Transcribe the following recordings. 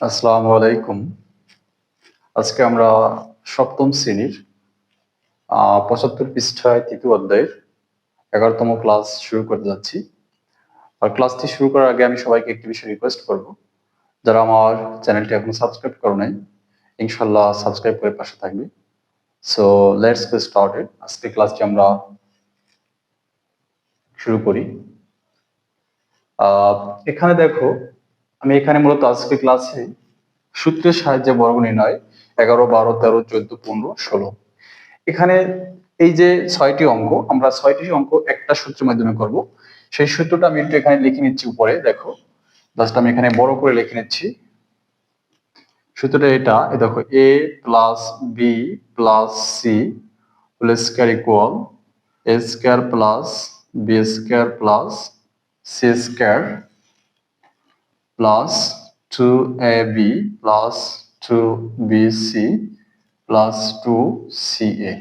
আসসালামু আলাইকুম। আজকে আমরা সপ্তম শ্রেণির পঁচাত্তর পৃষ্ঠায় তৃতীয় অধ্যায়ের এগারোতম ক্লাস শুরু করতে যাচ্ছি। আর ক্লাসটি শুরু করার আগে আমি সবাইকে একটি বিষয় রিকোয়েস্ট করব। যারা আমার চ্যানেলটি এখনও সাবস্ক্রাইব করো নাই ইনশাল্লাহ সাবস্ক্রাইব করে পাশে থাকবে। সো লেটস গেট স্টার্টেড আজকে ক্লাসটি আমরা শুরু করি। এখানে দেখো আমি এখানে মূলত আজকে ক্লাসে সূত্রের সাহায্যে বর্গ নির্ণয় এগারো, বারো, তেরো, চোদ্দ, পনেরো, ষোলো। এখানে এই যে ছয়টি অঙ্ক, আমরা ছয়টি অঙ্ক একটা সূত্রের মাধ্যমে করব। সেই সূত্রটা আমি একটু এখানে লিখে নিচ্ছি উপরে, দেখো। জাস্ট আমি এখানে বড় করে লিখে নিচ্ছি। সূত্রটা এটা দেখো a plus b plus c whole square equal a square plus b square plus c square plus 2ab plus 2bc plus 2ca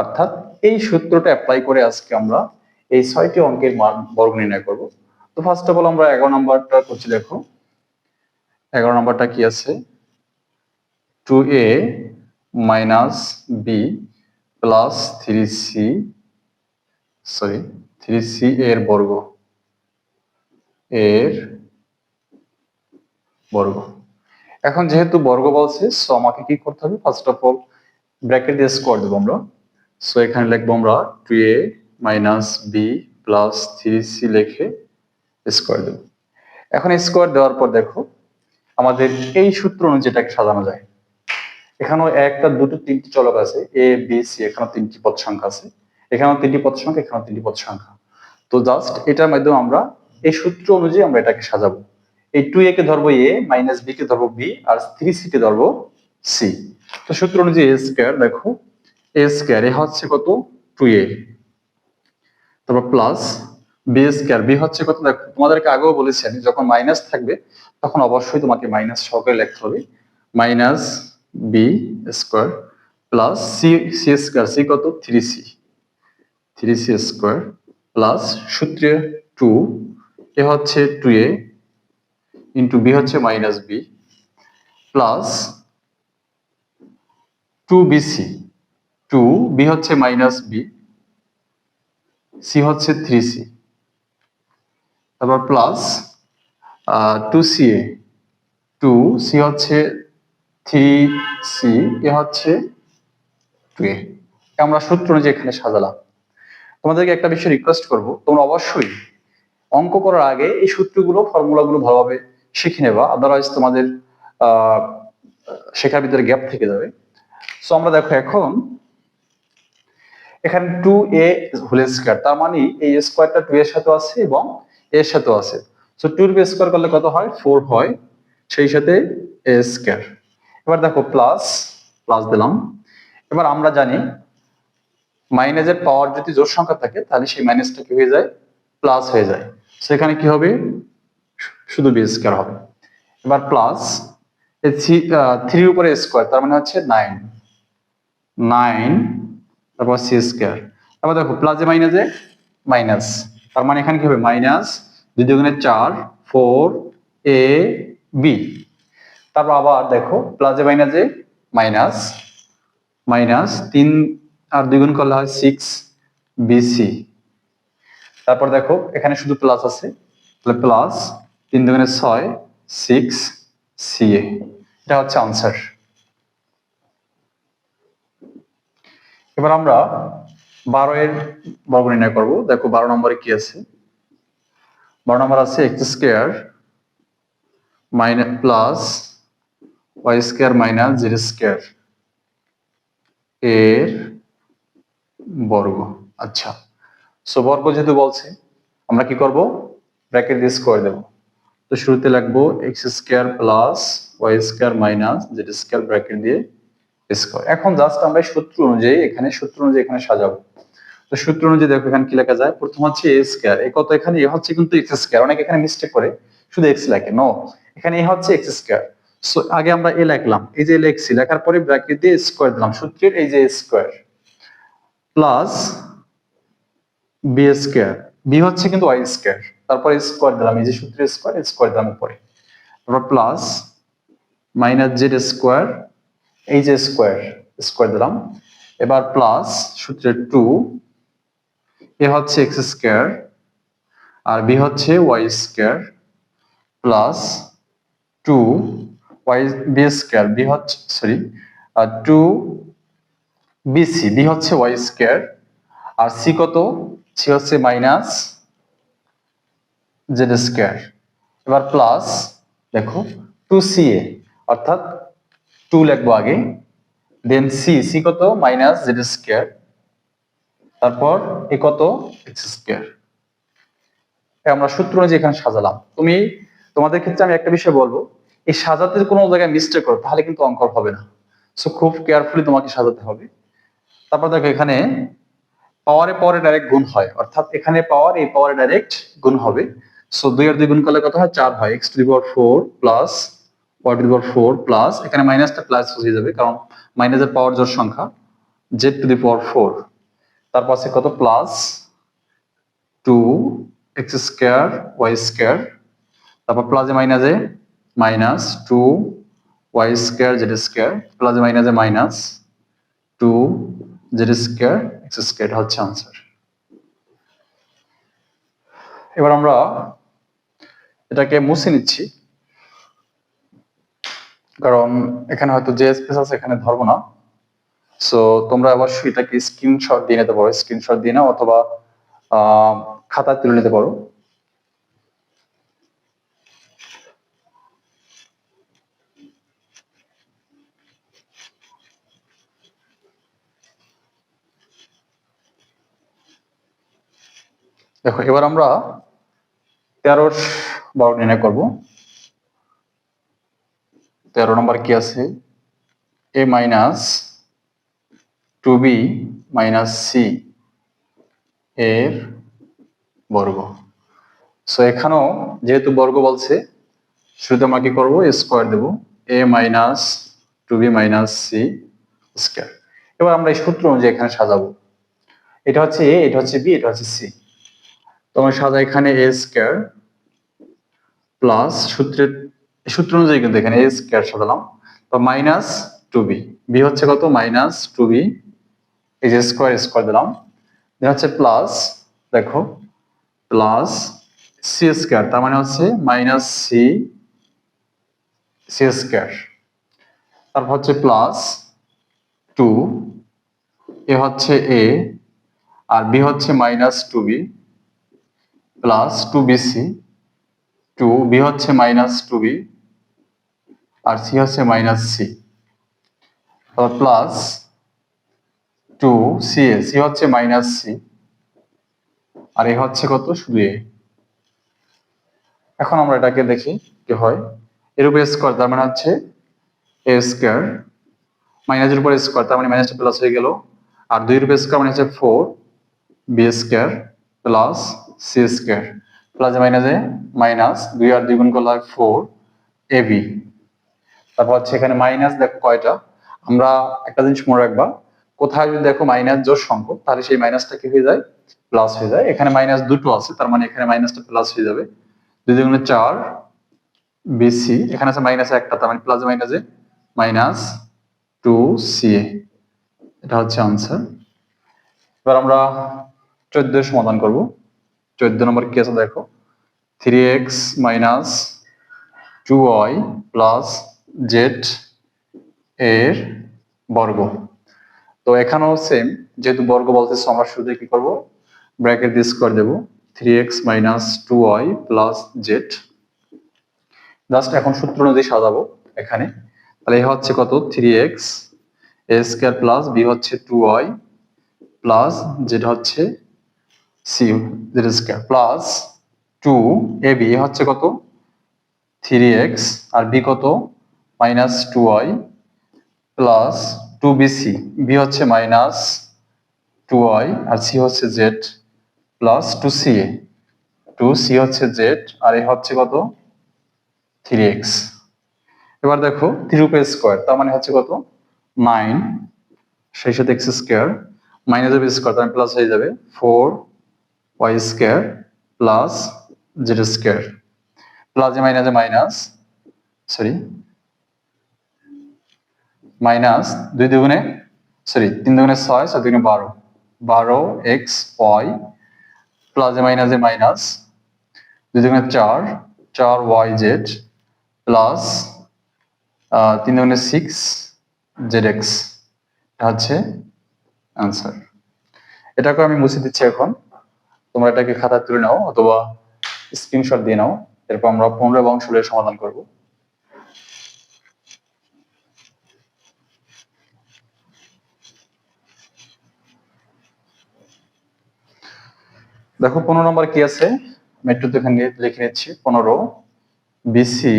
অর্থাৎ এই সূত্রটা অ্যাপ্লাই করে আজকে আমরা এই ছয়টি অঙ্কের মান বর্গ নির্ণয় করব। তো ফার্স্ট অফ অল আমরা এগারো নাম্বারটা করছি, দেখো। এগারো নাম্বারটা কি আছে? Two a minus b plus three c sorry three c এর বর্গ। এর বর্গ। এখন যেহেতু বর্গ বলছে সো আমাকে কি করতে হবে? ফার্স্ট অফ অল ব্র্যাকেট দিয়ে স্কোয়ার দেবো আমরা। সো এখানে লিখব আমরা two a minus b plus three c লিখে স্কোয়ার দেবো। এখন স্কোয়ার দেওয়ার পর দেখো, আমাদের এই সূত্র অনুযায়ী এটাকে সাজানো যায়। এখানেও একটা, দুটো, তিনটি চলক আছে এ বি সি এখানেও তিনটি পদ সংখ্যা আছে। এখানেও তিনটি পদ সংখ্যা, এখানেও তিনটি পদ সংখ্যা। তো জাস্ট এটার মাধ্যমে আমরা এই সূত্র অনুযায়ী আমরা এটাকে সাজাবো। এই টু এ কে ধরবো এ মাইনাস বি কে ধরবো বি আর থ্রি সি কে ধরবো সি তো সূত্র অনুযায়ী এ স্কোয়ার দেখো এ স্কোয়ার এ হচ্ছে কত? টু এ তারপর প্লাস বি স্কোয়ার বি হচ্ছে কত? দেখো, তোমাদেরকে আগেও বলেছি আমি, যখন মাইনাস থাকবে, তখন অবশ্যই তোমাকে মাইনাস সহকারে লিখতে হবে। Minus b square plus c c square c কত? Three c three c square plus সূত্রে টু এ হচ্ছে টু এ ইন্টু বি হচ্ছে minus b plus two bc two b হচ্ছে মাইনাস বি সি হচ্ছে থ্রি সি তারপর plus two c a two c হচ্ছে three C এ হচ্ছে two এ আমরা সূত্র অনুযায়ী এখানে সাজালাম। তোমাদেরকে একটা বিষয় রিকোয়েস্ট করব, তোমরা অবশ্যই অঙ্ক করার আগে এই সূত্রগুলো ফর্মুলাগুলো ভালোভাবে শিখে নেবা আদারওয়াইজ তোমাদের শেখার ভিতরে গ্যাপ থেকে যাবে। সো আমরা দেখো এখন, এখানে টু এ হোল স্কোয়ার তার মানে এই স্কোয়ারটা টু এর সাথে আছে এবং এর সাথেও আছে। সো টু এর স্কোয়ার করলে কত হয়? ফোর হয়, সেই সাথে এ স্কোয়ার এবার দেখো প্লাস প্লাস দিলাম। এবার আমরা জানি মাইনাসের পাওয়ার যদি জোর সংখ্যা থাকে, তাহলে সেই মাইনাসটা কি হয়ে যায়? প্লাস হয়ে যায়। সেখানে কি হবে? শুধু বি স্কোয়ার হবে। এবার প্লাস থ্রির উপরে স্কোয়ার তার মানে হচ্ছে নাইন নাইন তারপর সি স্কোয়ার তারপর দেখো প্লাসে মাইনাসে মাইনাস তার মানে এখানে কি হবে? মাইনাস দুই দুগুণে চার ফোর এ বি তারপর আবার দেখো প্লাসে মাইনাসে মাইনাস মাইনাস তিন আর দুই গুণ করলে হয় সিক্স বিসি তারপর দেখো, এখানে শুধু প্লাস আছে। তাহলে প্লাস তিন দুগুণে ছয় সিক্স সিএ এটা হচ্ছে আনসার এবার আমরা বারো এর বর্গ নির্ণয় করব। দেখো বারো নম্বরে কি আছে? বারো নম্বর আছে x square minus plus y square minus zero square এর বর্গ। আচ্ছা সো বর্গ যেহেতু বলছে, আমরা কি করব? ব্র্যাকেট দিয়ে স্কোয়ার দেব। তো শুরুতে লিখব x square plus y square minus z square bracket দিয়ে স্কোয়ার এখন জাস্ট আমরা সূত্র অনুযায়ী এখানে সূত্র অনুযায়ী এখানে সাজাবো। তো সূত্র অনুযায়ী দেখো এখানে কি লেখা যায়? প্রথম হচ্ছে এ স্কোয়ার এ কত এখানে? এ হচ্ছে কিন্তু এক্স স্কোয়ার অনেক এখানে মিস্টেক করে। শুধু এক্স লেখে নো এখানে এ হচ্ছে এক্স স্কোয়ার সো আগে আমরা এ লিখলাম। এই যে লেখছি, লেখার পরে ব্র্যাকেট দিয়ে স্কোয়ার দিলাম। সূত্রের এই যে square plus b square b হচ্ছে কিন্তু ওয়াই স্কোয়ার তারপরে স্কোয়ার দিলাম, এই যে সূত্রের স্কোয়ার স্কোয়ার দিলাম উপরে। তারপর প্লাস মাইনাস জেড স্কোয়ার এই যে স্কোয়ার স্কোয়ার দিলাম। এবার প্লাস সূত্রে টু এ হচ্ছে এক্স স্কোয়ার আর বি হচ্ছে y square plus two y b square b হচ্ছে সরি টু বিসি বি হচ্ছে ওয়াই স্কোয়ার আর সি কত? সি হচ্ছে মাইনাস জেড স্কোয়ার। এবার প্লাস দেখো টু সি এ অর্থাৎ টু লিখব আগে। দেন সি সি কত? মাইনাস জেড স্কোয়ার তারপর এ কত? এক্স স্কোয়ার আমরা সূত্র অনুযায়ী এখানে সাজালাম। তুমি, তোমাদের ক্ষেত্রে আমি একটা বিষয় বলব, এই সাজাতে কোনো জায়গায় মিস্টেক করো, তাহলে কিন্তু অঙ্ক হবে না। সো খুব কেয়ারফুলি তোমাকে সাজাতে হবে। তারপর দেখো এখানে পাওয়ারে পাওয়ারে ডাইরেক্ট গুণ হয়। অর্থাৎ এখানে পাওয়ার এই পাওয়ারে ডাইরেক্ট গুণ হবে। সো দুই আর দুই গুণ করলে কত হয়? চার হয়। X to the power four plus y to the power four plus এখানে মাইনাসটা প্লাস হয়ে যাবে, কারণ মাইনাসের পাওয়ার জোর সংখ্যা? Z to the power four তারপর আছে কত? Plus two x square y square তারপর প্লাসে মাইনাসে minus two y square z square প্লাসে মাইনাসে minus two z square x square হচ্ছে আনসার এবার আমরা এটাকে মুছে নিচ্ছি। কারণ এখানে হয়তো যে স্পেস আছে এখানে ধরবো না। সো তোমরা অবশ্যই এটাকে স্ক্রিনশট দিয়ে নিতে পারো। স্ক্রিনশট দিয়ে নাও অথবা খাতায় তুলে নিতে পারো। দেখো, এবার আমরা তেরোর বারো নির্ণয় করব। তেরো নম্বর কি আছে? A minus two b minus c এর বর্গ। সো এখানেও যেহেতু বর্গ বলছে, শুরুতে আমরা কি করব? স্কোয়ার দেবো। A minus two b minus c square এবার আমরা এই সূত্র অনুযায়ী এখানে সাজাবো। এটা হচ্ছে এ এটা হচ্ছে বি এটা হচ্ছে সি তোমার সাজা এখানে এ স্কোয়ার প্লাস সূত্রের, সূত্র অনুযায়ী কিন্তু এখানে এ স্কোয়ার সাজালাম। তো মাইনাস টু বি বি হচ্ছে কত? মাইনাস টু বি এই যে স্কোয়ার স্কোয়ার দিলাম। দেন হচ্ছে প্লাস দেখো প্লাস সি স্কোয়ার তার মানে হচ্ছে মাইনাস সি সি স্কোয়ার তারপর হচ্ছে প্লাস টু এ হচ্ছে এ আর বি হচ্ছে minus two b plus two bc two, b হচ্ছে মাইনাস টু বি, আর সি হচ্ছে minus c. Plus two c a, c হচ্ছে মাইনাস সি, আর এ হচ্ছে কত? শুধু এ। এখন আমরা এটাকে দেখি কি হয়। এর উপরে স্কোয়ার, তার মানে হচ্ছে এ স্কোয়ার মাইনাসের উপরে স্কোয়ার, তার মানে মাইনাসটা প্লাস হয়ে গেল। আর দুই রূপে স্কোয়ার মানে হচ্ছে four b square plus c square. Plus মাইনাসে মাইনাস দুই আর দুই গুণ করলে ফোর এ বি। তারপর হচ্ছে এখানে মাইনাস দেখো কয়টা? আমরা একটা জিনিস মনে রাখবা, কোথায় যদি দেখো মাইনাস জোর সংখ্যক, তাহলে সেই মাইনাসটা কি হয়ে যায়? প্লাস হয়ে যায়। এখানে মাইনাস দুটো আছে, তার মানে এখানে মাইনাসটা প্লাস হয়ে যাবে। দুই দুগুণে চার বিসি এখানে আছে মাইনাস একটা, তার মানে প্লাস মাইনাসে মাইনাস টু সি এ। এটা হচ্ছে আনসার। এবার আমরা চোদ্দ সমাধান করব। চোদ্দ নম্বর কি আছে দেখো। Three x minus two y plus z এর বর্গ। তো এখানেও সেম যেহেতু বর্গ বলতে আমরা শুরুতে কি করব? ব্র্যাকেট দিয়ে স্কোয়ার দেবো। Three x minus two Y plus Z just এখন সূত্র অনুযায়ী সাজাবো এখানে। তাহলে এ হচ্ছে কত? Three X A square plus B হচ্ছে টু ওয়াই প্লাস জেড হচ্ছে C Z square plus two, A B হচ্ছে কত? থ্রি এক্স, আর বি কত? Minus two Y, plus two BC B হচ্ছে মাইনাস টু ওয়াই, আর সি হচ্ছে Z, plus two C এ, two C হচ্ছে Z, আর এ হচ্ছে কত? Three x. এবার দেখো থ্রি রূপে স্কোয়ার, তার মানে হচ্ছে কত? নাইন, সেই সাথে x square, minus f square, তার প্লাস হয়ে যাবে four y square plus z square plus মাইনাসে মাইনাস সরি মাইনাস দুই দুগুণে সরি তিন দুগুণে ছয় ছয় দুগুণে বারো। বারো x y plus minus minus দুই দুগুণে চার চার ওয়াই জেড প্লাস তিন দুগুণে সিক্স জেড এক্স এটা হচ্ছে অ্যান্সার এটাকে আমি মুছে দিচ্ছি এখন। তোমরা এটাকে খাতায় তুলে নাও অথবা স্ক্রিনশট দিয়ে নাও। এরপর আমরা পনেরো এবং ষোলোর সমাধান করব। দেখো, পনেরো নম্বর কি আছে? মেট্রো তো এখানে লিখে নিচ্ছি। পনেরো bc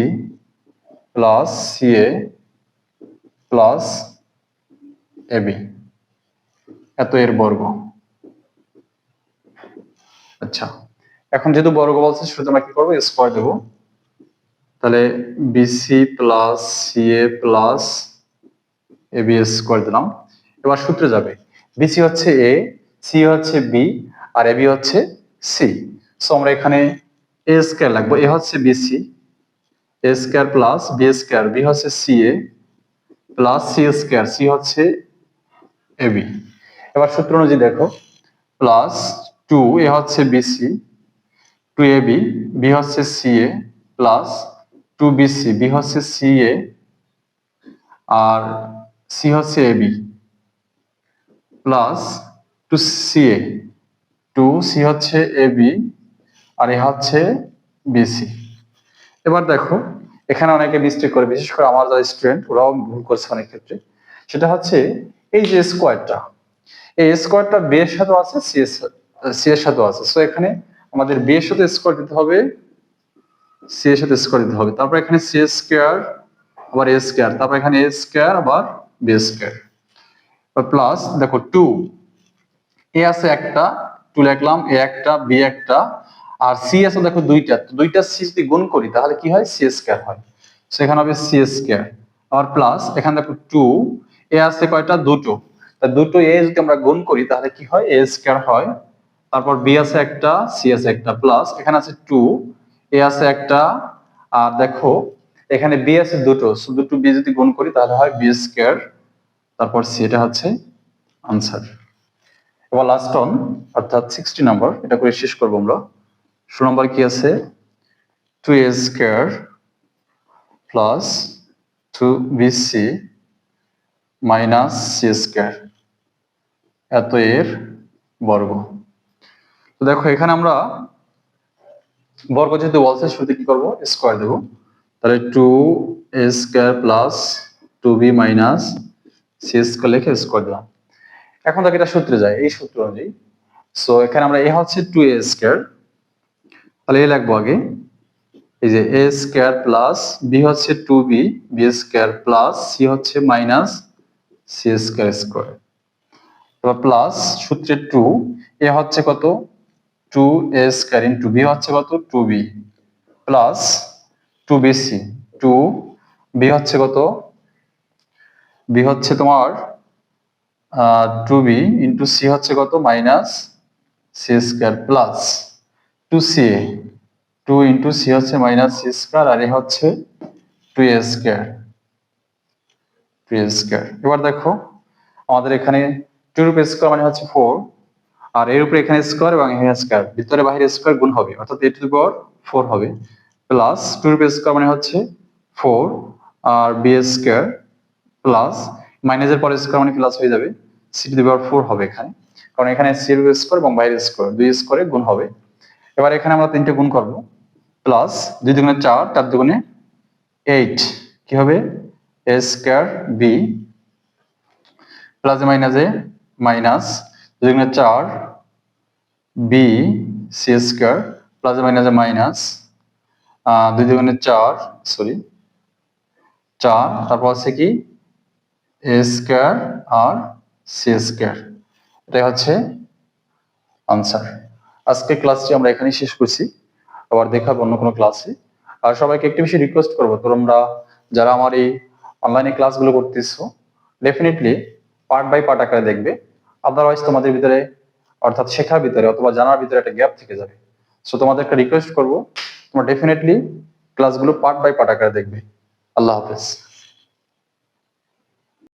plus ca plus ab এত এর বর্গ। আচ্ছা এখন যেহেতু বর্গ বলছে শুরুতে আমরা কি করব? স্কোয়ার দেবো। তাহলে bc plus ca plus ab square দিলাম। এবার সূত্রে যাবে। বিসি হচ্ছে এ সি হচ্ছে বি আর এ বি হচ্ছে সি সো আমরা এখানে এ স্কোয়ার লাগবো। এ হচ্ছে bc a square plus b square b হচ্ছে c a plus c square c হচ্ছে এবি এবার সূত্র অনুযায়ী দেখো। প্লাস টু এ হচ্ছে bc two a b b হচ্ছে c a plus two bc b হচ্ছে সি এ আর সি হচ্ছে a b plus two c a, two c হচ্ছে এ বি আর এ হচ্ছে বিসি এবার দেখো, এখানে অনেকে মিস্টেক করে, বিশেষ করে আমার যারা স্টুডেন্ট ওরাও ভুল করছে অনেক ক্ষেত্রে। সেটা হচ্ছে এই যে স্কোয়ারটা এই স্কোয়ারটা বি এর সাথেও আছে সি এর সি সাথেও আছে। সো এখানে আমাদের বি এর সাথে স্কোয়ার দিতে হবে সি এর সাথে স্কোয়ার দিতে হবে। তারপর এখানে সি স্কোয়ার আবার এ স্কোয়ার তারপর এখানে এ স্কোয়ার আবার বি স্কোয়ার প্লাস দেখো টু এ আছে একটা টু লিখলাম এ একটা বি একটা। আর সি আছে দেখো দুইটা। দুইটা সি যদি গুণ করি, তাহলে কি হয়? সি স্কোয়ার হয়। সেখানে হবে সি স্কোয়ার আবার প্লাস এখানে দেখো টু এ আছে কয়টা? দুটো। দুটো এ যদি আমরা গুণ করি, তাহলে কি হয়? এ স্কোয়ার হয় তারপর বি আছে একটা সি আছে একটা প্লাস এখানে আছে টু এ আছে একটা, আর দেখো, এখানে বি আছে দুটো শুধু টু বি যদি গুণ করি তাহলে হয় বি স্কোয়ার তারপর সি এটা হচ্ছে আনসার এবার লাস্ট অন অর্থাৎ সিক্সটি নাম্বার এটা করে শেষ করব আমরা। ষোলো নম্বর কি আছে? Two a square plus two b c minus c square এত এর বর্গ। দেখো, এখানে আমরা বর্গ যেহেতু বলছে শুরুতে কি করব? স্কোয়ার দেবো। তাহলে two a square plus two b minus c square লিখে স্কোয়ার দিলাম। এখন দেখো, এটা সূত্রে যায়, এই সূত্র অনুযায়ী। সো এখানে আমরা এ হচ্ছে টু এ স্কোয়ার তাহলে এ লিখব আগে। এই যে এ স্কোয়ার প্লাস বি হচ্ছে two b b square plus c হচ্ছে minus c square square plus সূত্রে টু এ হচ্ছে কত? Two a square into b হচ্ছে কত? Two b plus two b c two b হচ্ছে কত? বি হচ্ছে তোমার টু বি ইন্টু সি হচ্ছে কত? Minus c square plus two c a two into c হচ্ছে মাইনাস সি স্কোয়ার আর এ হচ্ছে two a square two a square এবার দেখো, আমাদের এখানে টু রুপে স্কোয়ার মানে হচ্ছে ফোর আর এর উপরে এখানে স্কোয়ার এবং এখানে স্কোয়ার ভিতরে বাইরে স্কোয়ার গুণ হবে, অর্থাৎ a to the power four হবে প্লাস টু রুপে স্কোয়ার মানে হচ্ছে ফোর আর বি স্কোয়ার প্লাস মাইনাসের পরে স্কোয়ার মানে প্লাস হয়ে যাবে? C to the power four হবে এখানে। কারণ এখানে সি এর স্কোয়ার এবং বাইরের স্কোয়ার দুই স্কোয়ারে গুণ হবে। এবার এখানে আমরা তিনটে গুণ করব। প্লাস দুই দুগুণে চার চার দুগুণে এইট কি হবে? A square b plus minus a minus দুগুণে চার b c square plus minus minus দুই দুগুণে চার সরি চার, তারপর আছে কি? এ স্কোয়ার আর সি স্কোয়ার এটাই হচ্ছে আনসার আজকে ক্লাসটি আমরা এখানেই শেষ করছি। আবার দেখাবো অন্য কোনো ক্লাসে আর সবাইকে একটু বেশি রিকোয়েস্ট করব, তোমরা যারা আমার এই অনলাইনে ক্লাসগুলো করতেছো ডেফিনেটলি পার্ট বাই পার্ট আকারে দেখবে। আদারওয়াইজ তোমাদের ভিতরে, অর্থাৎ শেখার ভিতরে অথবা জানার ভিতরে একটা গ্যাপ থেকে যাবে। সো তোমাদের একটা রিকোয়েস্ট করব, তোমরা ডেফিনেটলি ক্লাসগুলো পার্ট বাই পার্ট আকারে দেখবে। আল্লাহ হাফেজ।